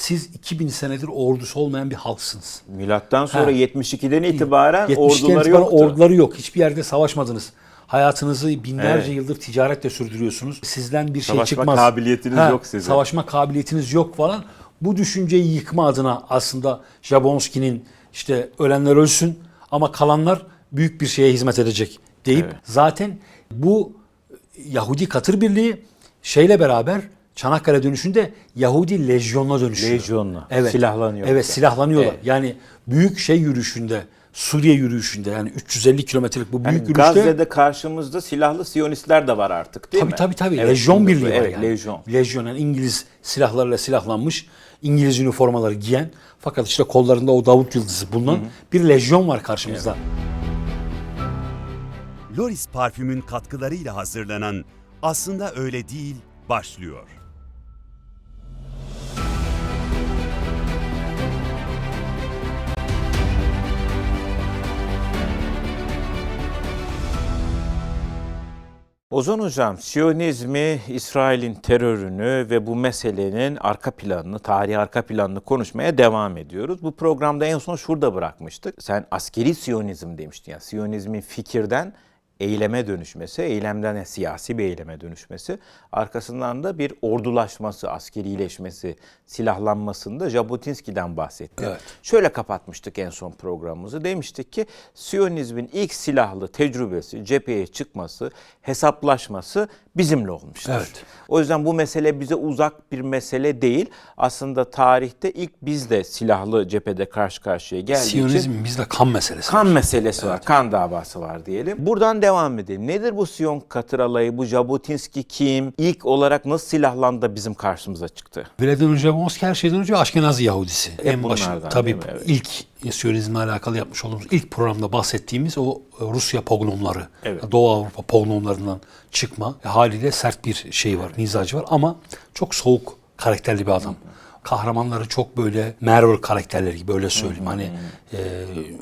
siz 2000 senedir ordusu olmayan bir halksınız. Milattan sonra Ha. 72'den itibaren 72'den orduları itibaren yoktu. orduları yok. Hiçbir yerde savaşmadınız. Hayatınızı binlerce Evet. yıldır ticaretle sürdürüyorsunuz. Sizden bir şey Savaşma çıkmaz. kabiliyetiniz yok sizin. Savaşma kabiliyetiniz yok falan. Bu düşünceyi yıkma adına aslında Jablonski'nin işte ölenler ölsün ama kalanlar büyük bir şeye hizmet edecek deyip Evet. zaten bu Yahudi Katır Birliği şeyle beraber Çanakkale dönüşünde Yahudi lejyonuna dönüşüyor. Lejyonla. Silahlanıyor. Evet silahlanıyorlar. Evet. Yani büyük şey yürüyüşünde Suriye yürüyüşünde yani 350 kilometrelik bu büyük Yani yürüyüşte Gazze'de karşımızda silahlı Siyonistler de var artık değil tabii mi? tabii tabii Evet, lejyon birliği var evet, yani. lejyon. Lejyon yani İngiliz silahlarıyla silahlanmış İngiliz üniformaları giyen fakat işte kollarında o Davut yıldızı bulunan bir lejyon var karşımızda. Loris parfümün katkılarıyla hazırlanan Aslında Öyle Değil başlıyor. Ozan Hocam, Siyonizmi, İsrail'in terörünü ve bu meselenin arka planını, tarihi arka planını konuşmaya devam ediyoruz. Bu programda en son şurada bırakmıştık. Sen askeri Siyonizm demiştin. Yani Siyonizmin fikirden eyleme dönüşmesi, eylemden de siyasi bir eyleme dönüşmesi, arkasından da bir ordulaşması, askerileşmesi, silahlanmasında Jabotinski'den bahsetti. Evet. Şöyle kapatmıştık en son programımızı. Demiştik ki Siyonizmin ilk silahlı tecrübesi, cepheye çıkması, hesaplaşması bizimle olmuştur. Evet. O yüzden bu mesele bize uzak bir mesele değil. Aslında tarihte ilk biz de silahlı cephede karşı karşıya geldiği için Siyonizm bizde kan meselesi. kan meselesi var, kan davası var diyelim. Buradan devam edelim. Nedir bu Siyon Katır alayı, bu Jabotinski kim? İlk olarak nasıl silahlandı bizim karşımıza çıktı? Vladimir Jablonski her şeyden önce Aşkenazi Yahudisi. en başı tabii? Evet. ilk Siyonizmle alakalı yapmış olduğumuz ilk programda bahsettiğimiz o e, Rusya pogromları, Evet. Doğu Avrupa pogromlarından çıkma e, haliyle sert bir şey var, mizacı var ama çok soğuk karakterli bir adam. Kahramanları çok böyle Marvel karakterleri gibi öyle söyleyeyim. Hani e,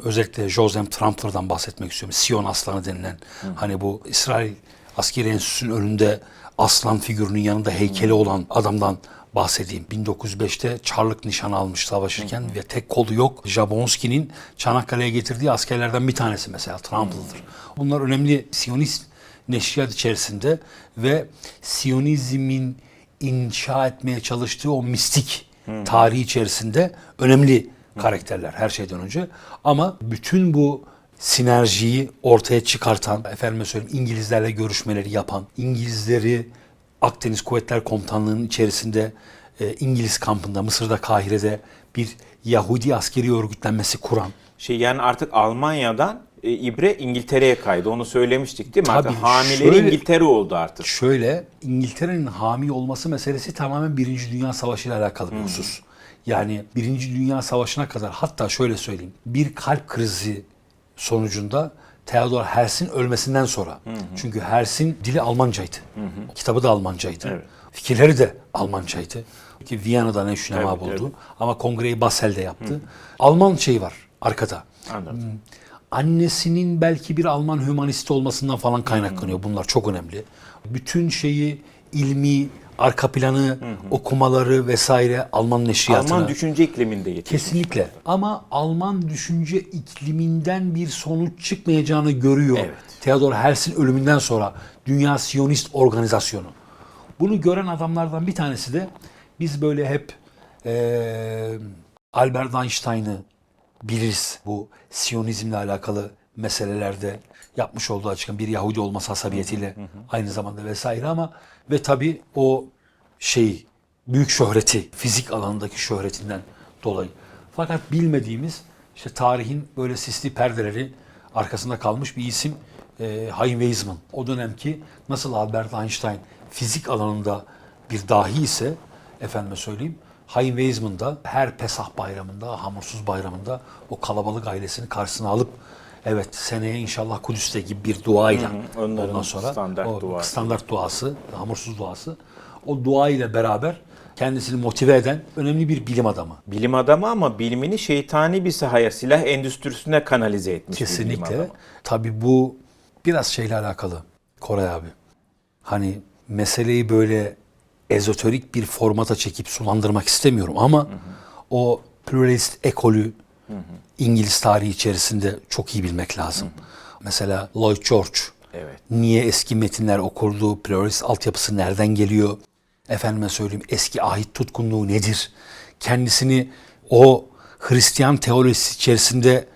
özellikle Joseph Trumpler'dan bahsetmek istiyorum. Siyon Aslanı denilen hani bu İsrail Askeri Enstitüsü'nün önünde aslan figürünün yanında heykeli olan adamdan bahsedeyim. 1905'te Çarlık nişanı almış savaşırken ve tek kolu yok. Jablonski'nin Çanakkale'ye getirdiği askerlerden bir tanesi mesela Trumpler'dır. Bunlar önemli Siyonist neşriyat içerisinde ve Siyonizmin inşa etmeye çalıştığı o mistik tarihi içerisinde önemli karakterler her şeyden önce. Ama bütün bu sinerjiyi ortaya çıkartan, efendime söyleyeyim İngilizlerle görüşmeleri yapan, İngilizleri Akdeniz Kuvvetler Komutanlığı'nın içerisinde e, İngiliz kampında, Mısır'da, Kahire'de bir Yahudi askeri örgütlenmesi kuran, Şey yani artık Almanya'dan e, ibre İngiltere'ye kaydı. Onu söylemiştik değil mi? Tabii, Artık hamileri şöyle- İngiltere oldu artık. Şöyle İngiltere'nin hami olması meselesi tamamen Birinci Dünya Savaşı ile alakalı bir husus. Yani Birinci Dünya Savaşı'na kadar hatta şöyle söyleyeyim bir kalp krizi sonucunda Theodor Herzl'in ölmesinden sonra çünkü Herzl'in dili Almancaydı. Kitabı da Almancaydı. Evet. Fikirleri de Almancaydı. Ki Viyana'da ne Tabii, buldu. tabii. Ama kongreyi Basel'de yaptı. Alman şeyi var arkada. Anladım. Annesinin belki bir Alman hümanist olmasından falan kaynaklanıyor. Bunlar çok önemli. Bütün şeyi ilmi, arka planı, okumaları vesaire Alman neşriyatına. Alman düşünce ikliminde yetişmiş. Kesinlikle. Ama Alman düşünce ikliminden bir sonuç çıkmayacağını görüyor. Evet. Theodor Herzl'in ölümünden sonra Dünya Siyonist Organizasyonu. Bunu gören adamlardan bir tanesi de biz böyle hep eee, Albert Einstein'ı biliriz bu Siyonizmle alakalı meselelerde yapmış olduğu açıklama bir Yahudi olması hasabiyetiyle aynı zamanda vesaire ama ve tabii o şey büyük şöhreti fizik alanındaki şöhretinden dolayı. Fakat bilmediğimiz işte tarihin böyle sisli perdeleri arkasında kalmış bir isim e, Chaim Weizmann. O dönemki nasıl Albert Einstein fizik alanında bir dahi ise efendime söyleyeyim Chaim Weizmann da her Pesah bayramında, hamursuz bayramında o kalabalık ailesini karşısına alıp evet seneye inşallah Kudüs'te gibi bir duayla hı, onların ondan sonra standart o duası. standart duası, hamursuz duası o dua ile beraber kendisini motive eden önemli bir bilim adamı. Bilim adamı ama bilimini şeytani bir sahaya, silah endüstrisine kanalize etmiş bir bilim Kesinlikle. adamı. Tabii bu biraz şeyle alakalı Koray abi. Hani meseleyi böyle ezoterik bir formata çekip sulandırmak istemiyorum ama o pluralist ekolü İngiliz tarihi içerisinde çok iyi bilmek lazım. Mesela Lloyd George Evet. niye eski metinler okurdu, pluralist altyapısı nereden geliyor, efendime söyleyeyim eski ahit tutkunluğu nedir, kendisini o Hristiyan teolojisi içerisinde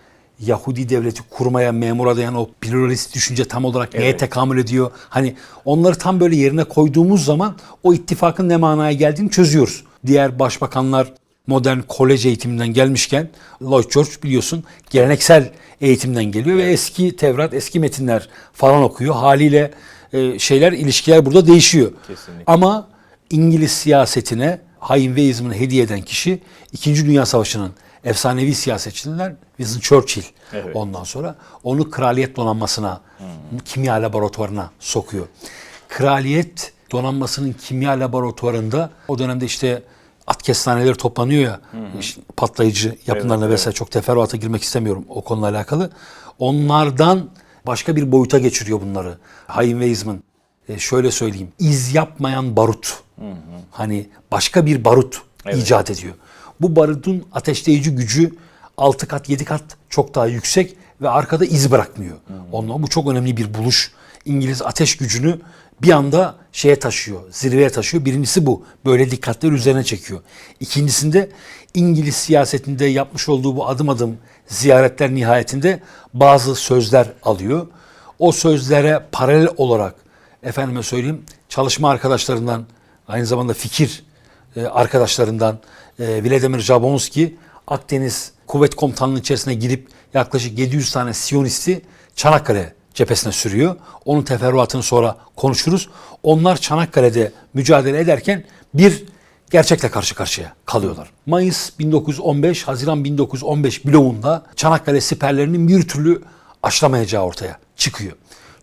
Yahudi devleti kurmaya memur adayan o pluralist düşünce tam olarak neye Evet. tekamül ediyor? Hani onları tam böyle yerine koyduğumuz zaman o ittifakın ne manaya geldiğini çözüyoruz. Diğer başbakanlar modern kolej eğitiminden gelmişken Lloyd George biliyorsun geleneksel eğitimden geliyor ve eski Tevrat, eski metinler falan okuyor. Haliyle e, şeyler, ilişkiler burada değişiyor. Kesinlikle. Ama İngiliz siyasetine hain veizmini hediye eden kişi 2. Dünya Savaşı'nın efsanevi siyasetçilerinden Winston Churchill. Evet. Ondan sonra onu kraliyet donanmasına, kimya laboratuvarına sokuyor. Kraliyet donanmasının kimya laboratuvarında o dönemde işte at kestaneleri toplanıyor ya işte patlayıcı yapımlarına Evet, vesaire çok teferruata girmek istemiyorum o konuyla alakalı. Onlardan başka bir boyuta geçiriyor bunları. Haim Weizmann e, şöyle söyleyeyim iz yapmayan barut. Hani başka bir barut icat ediyor. Bu barutun ateşleyici gücü 6 kat 7 kat çok daha yüksek ve arkada iz bırakmıyor. Ondan bu çok önemli bir buluş. İngiliz ateş gücünü bir anda şeye taşıyor, zirveye taşıyor. Birincisi bu. Böyle dikkatleri üzerine çekiyor. İkincisinde İngiliz siyasetinde yapmış olduğu bu adım adım ziyaretler nihayetinde bazı sözler alıyor. O sözlere paralel olarak efendime söyleyeyim çalışma arkadaşlarından aynı zamanda fikir e, arkadaşlarından e, Vladimir Jablonski Akdeniz Kuvvet Komutanlığı içerisine girip yaklaşık 700 tane Siyonisti Çanakkale cephesine sürüyor. Onun teferruatını sonra konuşuruz. Onlar Çanakkale'de mücadele ederken bir gerçekle karşı karşıya kalıyorlar. Mayıs 1915, Haziran 1915 bloğunda Çanakkale siperlerinin bir türlü aşlamayacağı ortaya çıkıyor.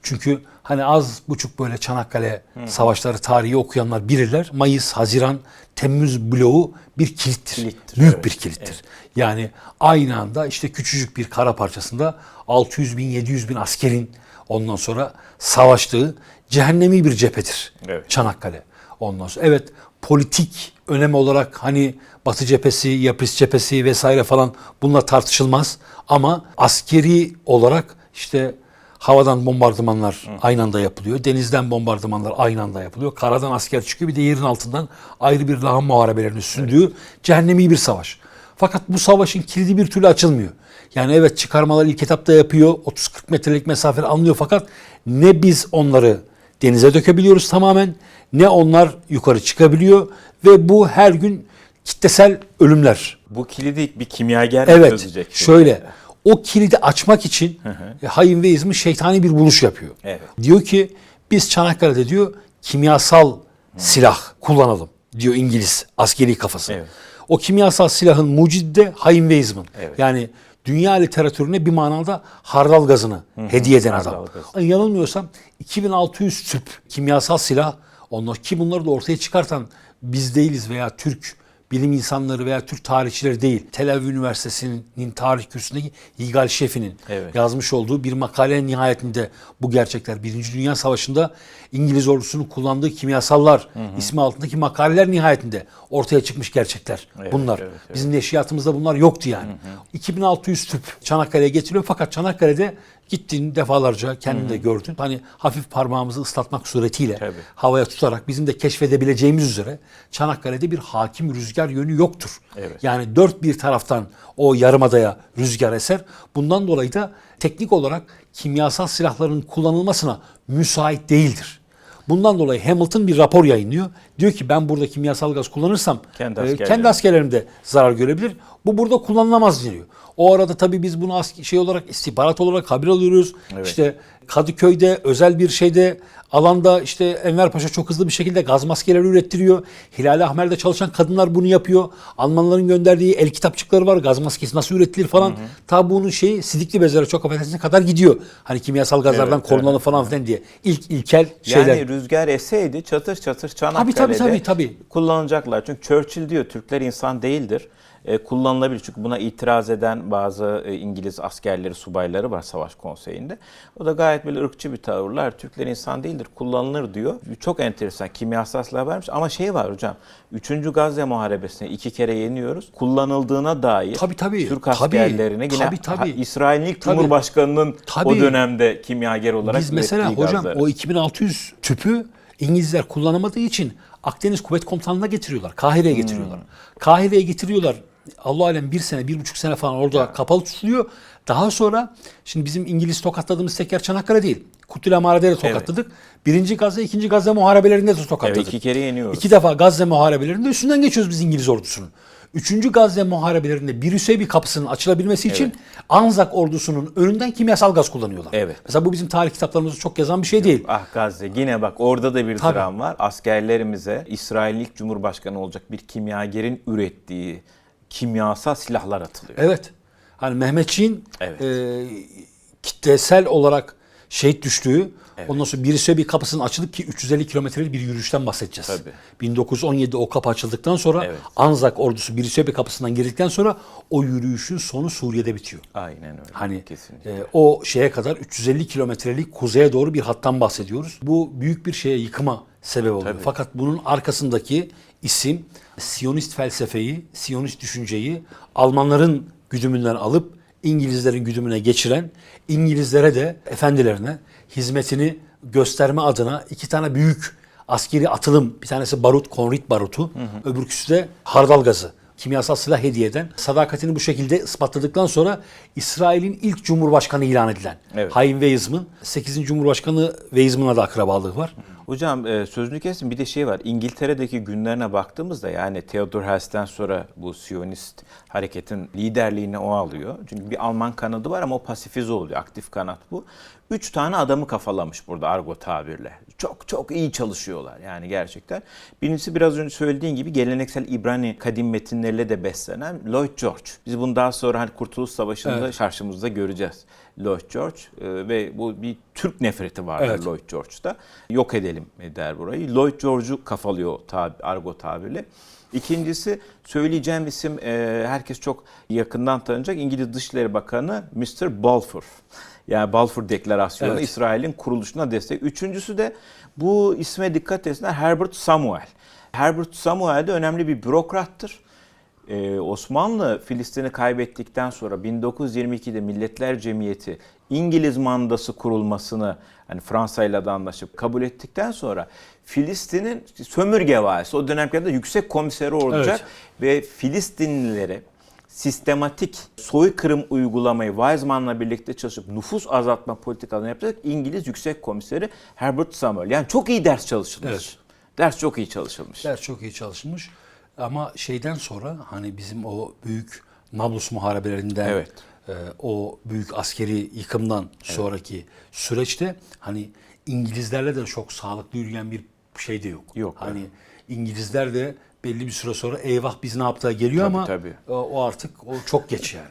Çünkü hani az buçuk böyle Çanakkale savaşları tarihi okuyanlar bilirler. Mayıs, Haziran, Temmuz bloğu bir kilittir. Kilittir, Büyük evet. bir kilittir. Yani aynı anda işte küçücük bir kara parçasında 600 bin, 700 bin askerin ondan sonra savaştığı cehennemi bir cephedir. Evet. Çanakkale. Ondan sonra evet politik önemi olarak hani Batı cephesi, Yapris cephesi vesaire falan bunlar tartışılmaz ama askeri olarak işte havadan bombardımanlar aynı anda yapılıyor. Denizden bombardımanlar aynı anda yapılıyor. Karadan asker çıkıyor bir de yerin altından ayrı bir lahan muharebelerinin sürdüğü cehennemi bir savaş. Fakat bu savaşın kilidi bir türlü açılmıyor. Yani evet çıkarmalar ilk etapta yapıyor. 30-40 metrelik mesafe anlıyor fakat ne biz onları denize dökebiliyoruz tamamen ne onlar yukarı çıkabiliyor ve bu her gün kitlesel ölümler. Bu kilidi bir kimyager Evet çözecek? şimdi? şöyle o kilidi açmak için e, Hayim Veizmi şeytani bir buluş yapıyor. Evet. Diyor ki biz Çanakkale'de diyor kimyasal silah kullanalım diyor İngiliz askeri kafası. Evet. O kimyasal silahın mucidi de Hayim Weizmann. Evet. Yani dünya literatürüne bir manada hardal gazını hediye eden hardal adam. gazı. Yanılmıyorsam 2600 tüp kimyasal silah onlar ki bunları da ortaya çıkartan biz değiliz veya Türk bilim insanları veya Türk tarihçileri değil. Tel Aviv Üniversitesi'nin tarih kürsüsündeki Yigal Şefi'nin Evet. yazmış olduğu bir makalenin nihayetinde bu gerçekler Birinci Dünya Savaşı'nda İngiliz ordusunun kullandığı kimyasallar ismi altındaki makaleler nihayetinde ortaya çıkmış gerçekler. Evet, bunlar. evet, evet. Bizim neşriyatımızda bunlar yoktu yani. 2600 tüp Çanakkale'ye getiriyor fakat Çanakkale'de gittiğin defalarca kendin de gördün. Hani hafif parmağımızı ıslatmak suretiyle Tabii. havaya tutarak bizim de keşfedebileceğimiz üzere Çanakkale'de bir hakim rüzgar yönü yoktur. Evet. Yani dört bir taraftan o yarımadaya rüzgar eser. Bundan dolayı da teknik olarak kimyasal silahların kullanılmasına müsait değildir. Bundan dolayı Hamilton bir rapor yayınlıyor. Diyor ki ben burada kimyasal gaz kullanırsam Kendi e, askerlerim. kendi askerlerim de zarar görebilir. Bu burada kullanılamaz diyor. O arada tabii biz bunu şey olarak istihbarat olarak haber alıyoruz. Evet. İşte Kadıköy'de özel bir şeyde alanda işte Enver Paşa çok hızlı bir şekilde gaz maskeleri ürettiriyor. Hilal Ahmer'de çalışan kadınlar bunu yapıyor. Almanların gönderdiği el kitapçıkları var. Gaz maskesi nasıl üretilir falan. Tabi bunun şeyi sidikli bezlere çok affedersiniz kadar gidiyor. Hani kimyasal gazlardan Evet, korunalım evet. falan filan diye. İlk ilkel şeyler. Yani rüzgar eseydi çatır çatır tabii, Çanakkale'de tabii, tabii. kullanacaklar. Çünkü Churchill diyor Türkler insan değildir. E, kullanılabilir. Çünkü buna itiraz eden bazı e, İngiliz askerleri, subayları var savaş konseyinde. O da gayet böyle ırkçı bir tavırlar. Türkler insan değildir, kullanılır diyor. Çok enteresan. Kimyasal silah vermiş ama şey var hocam. 3. Gazze Muharebesi'ne iki kere yeniyoruz. Kullanıldığına dair Tabii, tabii. Türk Tabii. askerlerine yine Tabii, tabii. İsrail'in ilk Tabii. Cumhurbaşkanı'nın o Tabii. dönemde kimyager olarak Biz mesela hocam gazları. o 2600 tüpü İngilizler kullanamadığı için Akdeniz Kuvvet Komutanlığı'na getiriyorlar. Kahire'ye Hmm. getiriyorlar. Kahire'ye getiriyorlar. Allah alem bir sene, bir buçuk sene falan orada kapalı tutuluyor. Daha sonra şimdi bizim İngiliz tokatladığımız teker Çanakkale değil. Kutlu Mağara'da da tokatladık. Birinci Gazze, ikinci Gazze muharebelerinde de tokatladık. Evet, iki kere yeniyoruz. İki defa Gazze muharebelerinde üstünden geçiyoruz biz İngiliz ordusunun. Üçüncü Gazze muharebelerinde bir Hüseyin kapısının açılabilmesi için Anzak ordusunun önünden kimyasal gaz kullanıyorlar. Evet. Mesela bu bizim tarih kitaplarımızda çok yazan bir şey değil. Ah Gazze yine bak orada da bir Tabii. dram var. Askerlerimize İsrail'in ilk cumhurbaşkanı olacak bir kimyagerin ürettiği kimyasal silahlar atılıyor. Evet. Hani Mehmetçiğin Evet. e, kitlesel olarak şehit düştüğü ondan sonra birisi bir kapısının açılıp ki 350 kilometrelik bir yürüyüşten bahsedeceğiz. Tabii. 1917'de o kapı açıldıktan sonra Evet. Anzak ordusu birisi bir kapısından girdikten sonra o yürüyüşün sonu Suriye'de bitiyor. Aynen öyle. Hani Kesinlikle. e, o şeye kadar 350 kilometrelik kuzeye doğru bir hattan bahsediyoruz. Bu büyük bir şeye yıkıma sebep oluyor. Tabii. Fakat bunun arkasındaki isim Siyonist felsefeyi, Siyonist düşünceyi Almanların güdümünden alıp İngilizlerin güdümüne geçiren, İngilizlere de efendilerine hizmetini gösterme adına iki tane büyük askeri atılım, bir tanesi barut, konrit barutu, öbürküsü de hardal gazı kimyasal silah hediye eden, sadakatini bu şekilde ispatladıktan sonra İsrail'in ilk cumhurbaşkanı ilan edilen Evet. Haim Weizmann, 8. Cumhurbaşkanı Weizmann'la da akrabalığı var. Hocam e, sözünü kestim bir de şey var. İngiltere'deki günlerine baktığımızda yani Theodor Herzl'den sonra bu Siyonist hareketin liderliğini o alıyor. Çünkü bir Alman kanadı var ama o pasifize oluyor. Aktif kanat bu. Üç tane adamı kafalamış burada argo tabirle. Çok çok iyi çalışıyorlar yani gerçekten. Birincisi biraz önce söylediğin gibi geleneksel İbrani kadim metinleriyle de beslenen Lloyd George. Biz bunu daha sonra hani Kurtuluş Savaşı'nda Evet. karşımızda göreceğiz. Lloyd George e, ve bu bir Türk nefreti vardır Evet. Lloyd George'da. Yok edelim der burayı. Lloyd George'u kafalıyor tabi, argo tabirle. İkincisi söyleyeceğim isim e, herkes çok yakından tanıyacak. İngiliz Dışişleri Bakanı Mr. Balfour. Yani Balfour Deklarasyonu Evet. İsrail'in kuruluşuna destek. Üçüncüsü de bu isme dikkat etsinler Herbert Samuel. Herbert Samuel de önemli bir bürokrattır. Ee, Osmanlı Filistin'i kaybettikten sonra 1922'de Milletler Cemiyeti İngiliz mandası kurulmasını hani Fransa ile de anlaşıp kabul ettikten sonra Filistin'in sömürge valisi o dönemlerde yüksek komiseri olacak ve Filistinlilere sistematik soykırım uygulamayı Weizmann'la birlikte çalışıp nüfus azaltma politikalarını yapacak İngiliz Yüksek Komiseri Herbert Samuel. Yani çok iyi ders çalışılmış. Evet. Ders çok iyi çalışılmış. Ders çok iyi çalışılmış. Ama şeyden sonra hani bizim o büyük Nablus muharebelerinden Evet. e, o büyük askeri yıkımdan sonraki süreçte hani İngilizlerle de çok sağlıklı yürüyen bir şey de yok. Yok, Hani İngilizler de belli bir süre sonra eyvah biz ne yaptığa geliyor Tabii, ama tabii. O, o artık o çok geç yani.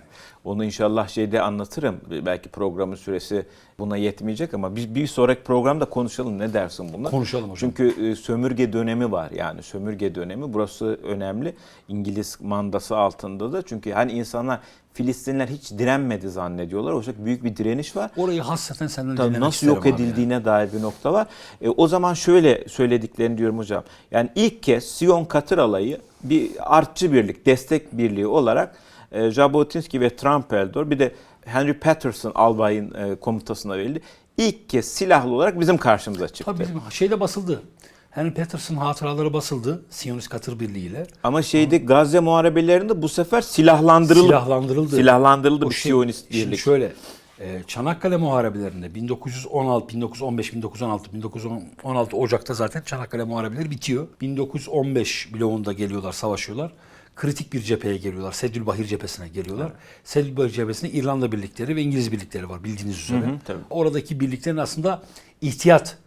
Onu inşallah şeyde anlatırım. Belki programın süresi buna yetmeyecek ama bir, bir sonraki programda konuşalım. Ne dersin buna? Konuşalım hocam. Çünkü e, sömürge dönemi var. Yani sömürge dönemi burası önemli. İngiliz mandası altında da. Çünkü hani insanlar Filistinler hiç direnmedi zannediyorlar. Oysa büyük bir direniş var. Orayı hasreten senden Tabii nasıl yok abi yani. edildiğine dair bir nokta var. E, o zaman şöyle söylediklerini diyorum hocam. Yani ilk kez Sion Katır Alayı bir artçı birlik, destek birliği olarak e, Jabotinsky ve Trumpeldor bir de Henry Patterson albayın e, komutasına verildi. İlk kez silahlı olarak bizim karşımıza çıktı. Tabii bizim şeyde basıldı. Henry Patterson hatıraları basıldı Siyonist Katır Birliği ile. Ama şeyde Gazze muharebelerinde bu sefer silahlandırıldı. Silahlandırıldı. Silahlandırıldı O bir şey- Siyonist Şimdi birlik. şöyle e, Çanakkale Muharebelerinde 1916, 1915, 1916, 1916 Ocak'ta zaten Çanakkale Muharebeleri bitiyor. 1915 bloğunda geliyorlar, savaşıyorlar. Kritik bir cepheye geliyorlar. Sedülbahir cephesine geliyorlar. Sedülbahir cephesinde İrlanda birlikleri ve İngiliz birlikleri var bildiğiniz üzere. tabii. Oradaki birliklerin aslında ihtiyat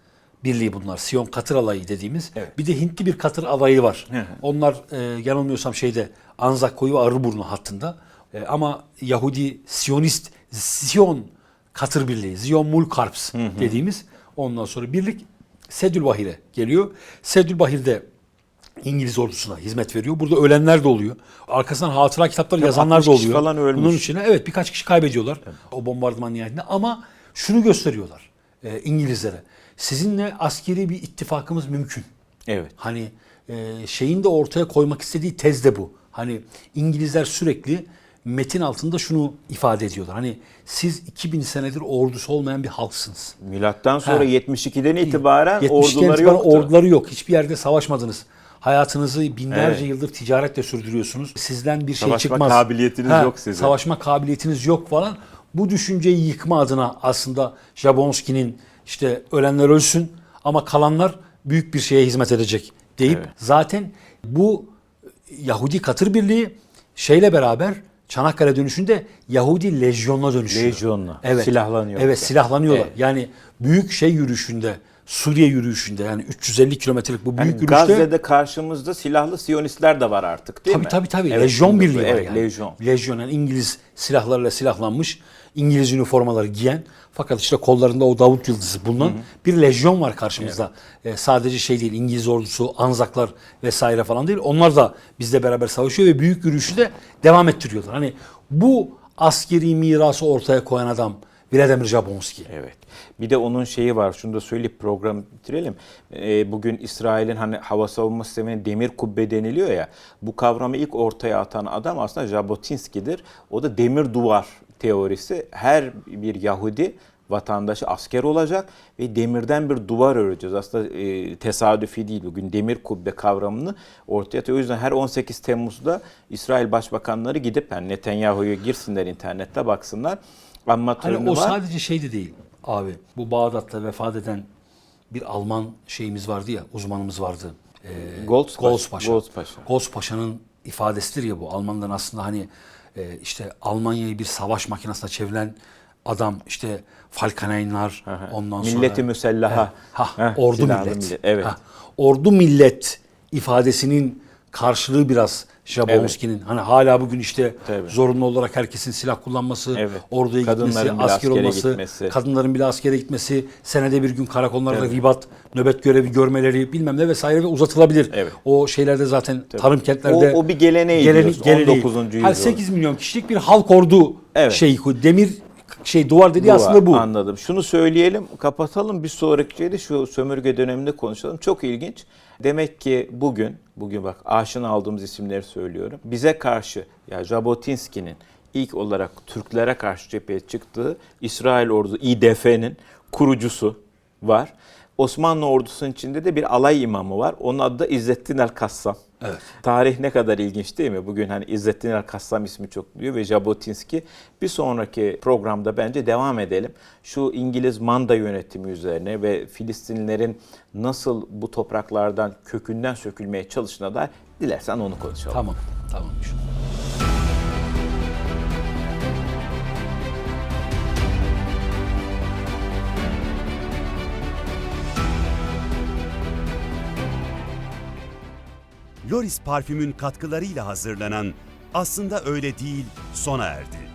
birliği bunlar. Siyon Katır Alayı dediğimiz. Evet. Bir de Hintli bir Katır Alayı var. Hı hı. Onlar e, yanılmıyorsam şeyde Anzak Koyu ve Arıburnu hattında. E, ama Yahudi Siyonist Siyon Katır Birliği, Zion Mulkarps dediğimiz ondan sonra birlik Sedülbahir'e geliyor. Sedülbahir'de İngiliz ordusuna hizmet veriyor. Burada ölenler de oluyor. Arkasından hatıra kitapları yazanlar 60 da kişi oluyor. falan ölmüş. Bunun içine evet birkaç kişi kaybediyorlar o bombardıman nihayetinde ama şunu gösteriyorlar e, İngilizlere. Sizinle askeri bir ittifakımız mümkün. Evet. Hani e, şeyin de ortaya koymak istediği tez de bu. Hani İngilizler sürekli metin altında şunu ifade ediyorlar. Hani siz 2000 senedir ordusu olmayan bir halksınız. Milattan sonra Ha. 72'den itibaren 72'den orduları itibaren yoktu. orduları yok. Hiçbir yerde savaşmadınız. Hayatınızı binlerce Evet. yıldır ticaretle sürdürüyorsunuz. Sizden bir şey Savaşma çıkmaz. kabiliyetiniz yok sizin. Savaşma kabiliyetiniz yok falan. Bu düşünceyi yıkma adına aslında Jablonski'nin işte ölenler ölsün ama kalanlar büyük bir şeye hizmet edecek deyip Evet. zaten bu Yahudi Katır Birliği şeyle beraber Çanakkale dönüşünde Yahudi lejyonuna dönüşüyor. Lejyonla. Evet. Silahlanıyor. Evet silahlanıyorlar. Evet. Yani büyük şey yürüyüşünde Suriye yürüyüşünde yani 350 kilometrelik bu büyük Yani yürüyüşte Gazze'de karşımızda silahlı Siyonistler de var artık değil tabii mi? tabii tabii Evet, lejyon birliği var evet, yani. Lejyon. Lejyon yani İngiliz silahlarla silahlanmış İngiliz üniformaları giyen fakat işte kollarında o Davut yıldızı bulunan bir lejyon var karşımızda. Ee, sadece şey değil İngiliz ordusu, Anzaklar vesaire falan değil. Onlar da bizle beraber savaşıyor ve büyük yürüyüşü de devam ettiriyorlar. Hani bu askeri mirası ortaya koyan adam Vladimir Jablonski. Evet. Bir de onun şeyi var. Şunu da söyleyip program bitirelim. Ee, bugün İsrail'in hani hava savunma sistemine demir kubbe deniliyor ya. Bu kavramı ilk ortaya atan adam aslında Jabotinski'dir. O da demir duvar teorisi. Her bir Yahudi vatandaşı asker olacak ve demirden bir duvar öreceğiz. Aslında e, tesadüfi değil. Bugün demir kubbe kavramını ortaya atıyor. O yüzden her 18 Temmuz'da İsrail başbakanları gidip yani Netanyahu'ya girsinler internette baksınlar. Anma Hani o var. sadece şey de değil abi. Bu Bağdat'ta vefat eden bir Alman şeyimiz vardı ya, uzmanımız vardı. Ee, Goldspaş- Goldspaşa. Goldspaşa. Goldspaşa'nın ifadesidir ya bu. Almanların aslında hani e, işte Almanya'yı bir savaş makinesine çeviren adam işte Falkenhaynlar Aha. ondan sonra Milleti müsellaha. Evet. Ha, Heh, ordu millet. millet, evet. Ha, ordu millet ifadesinin karşılığı biraz Jablonski'nin. Hani hala bugün işte Tabii. zorunlu olarak herkesin silah kullanması, Evet. orduya gitmesi, Kadınların bile asker olması, gitmesi. kadınların bile askere gitmesi, senede bir gün karakollarda ribat, nöbet görevi görmeleri bilmem ne vesaire ve uzatılabilir. Evet. O şeylerde zaten tarım kentlerde O- o bir geleneği diyoruz, 19. yüzyıl. Hani 8 milyon kişilik bir halk ordu Evet. şey demir şey duvar dediği aslında bu. Anladım. Şunu söyleyelim, kapatalım. Bir sonraki şeyde şu sömürge döneminde konuşalım. Çok ilginç. Demek ki bugün, bugün bak aşina aldığımız isimleri söylüyorum. Bize karşı, ya Jabotinski'nin ilk olarak Türklere karşı cepheye çıktığı İsrail ordusu İDF'nin kurucusu var. Osmanlı ordusunun içinde de bir alay imamı var. Onun adı da İzzettin el-Kassam. Evet. Tarih ne kadar ilginç değil mi? Bugün hani İzzettin el-Kassam ismi çok duyuyor ve Jabotinski. Bir sonraki programda bence devam edelim. Şu İngiliz manda yönetimi üzerine ve Filistinlilerin nasıl bu topraklardan kökünden sökülmeye çalıştığına dair dilersen onu konuşalım. Tamam. Tamam. Loris parfümün katkılarıyla hazırlanan Aslında Öyle Değil sona erdi.